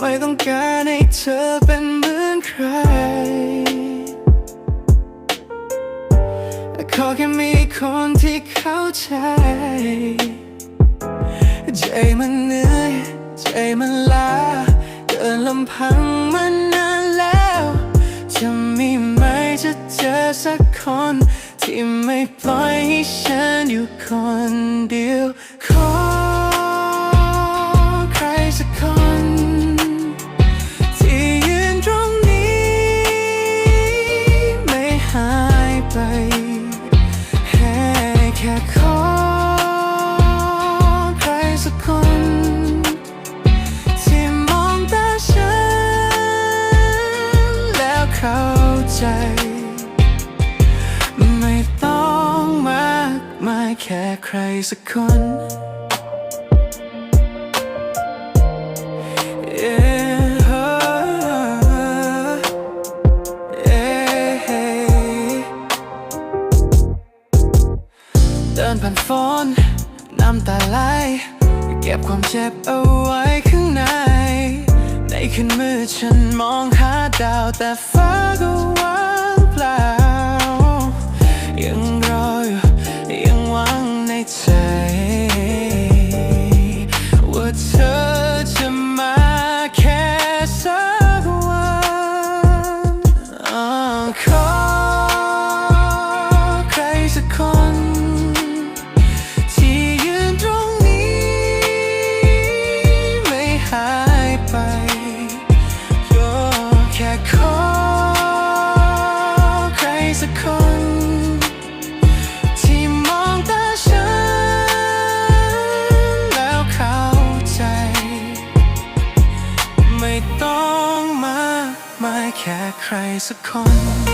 ไม่ต้องการให้เธอเป็นเหมือนใคร ขอแค่มีคนที่เข้าใจ ใจมันเหนื่อย ใจมันล้า เดินลำพังมานานแล้ว จะมีไหมจะเจอสักคน ที่ไม่ปล่อยให้ฉันอยู่คนเดียวขอ ค่ขอใครสักคนที่มองตาฉัน แล้วเข้าใจ ไม่ต้องมากมายแค่ใครสักคน เดินผ่านฝนน้ำตาไหลเก็บความเจ็บเอาไว้ข้างใน ในคืนมืดฉันมองหาดาวแต่ฟ้าก็ว่างเปล่า ยังรออยู่ยังหวังในใจ สักคน ที่มองตาฉัน แล้วเข้าใจ ไม่ต้องมากมายแค่ใครสักคน